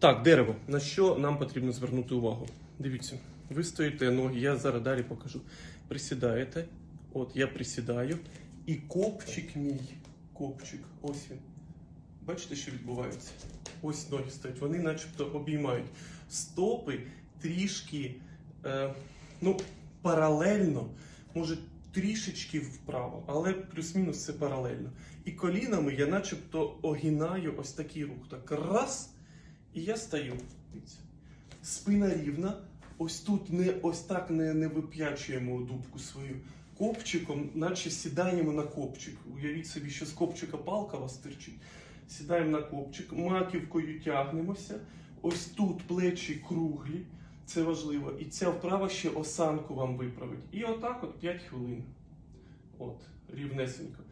Так, дерево. На що нам потрібно звернути увагу? Дивіться, ви стоїте ноги, я зараз далі покажу. Присідаєте. От я присідаю, і копчик мій, копчик, ось він. Бачите, що відбувається? Ось ноги стоять. Вони начебто обіймають стопи трішки, е, ну, паралельно, може трішечки вправо, але плюс-мінус це паралельно. І колінами я начебто огинаю ось такий рух. Так раз. І я стою. Спина рівна. Ось тут не ось так не, не вип'ячуємо дубку свою. Копчиком, наче сідаємо на копчик. Уявіть собі, що з копчика палка вас стирчить. Сідаємо на копчик, маківкою тягнемося. Ось тут плечі круглі. Це важливо. І ця вправа ще осанку вам виправить. І отак от 5 хвилин. От, рівнесенько.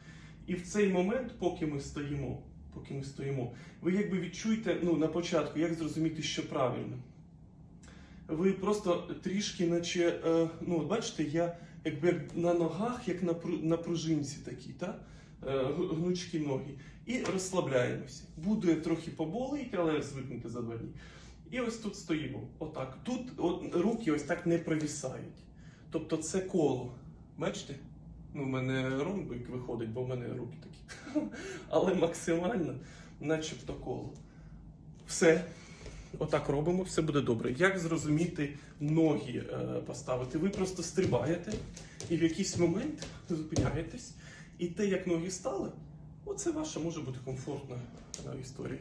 І в цей момент, поки ми стоїмо, поки ми стоїмо, ви якби відчуєте ну, на початку, як зрозуміти, що правильно. Ви просто трішки, наче, е, ну, бачите, я якби на ногах, як на, на пружинці такі, та? Е, гнучкі ноги. І розслабляємося. Буде трохи поболить, але звикнете за два дні. І ось тут стоїмо. Отак. Тут от, руки ось так не провісають. Тобто це коло. Бачите? Ну, в мене ромбик виходить, бо в мене руки такі. Але максимально, начебто коло. Все. Отак робимо, все буде добре. Як зрозуміти ноги е, поставити? Ви просто стрибаєте і в якийсь момент зупиняєтесь, і те, як ноги стали, оце ваша може бути комфортна е, історія.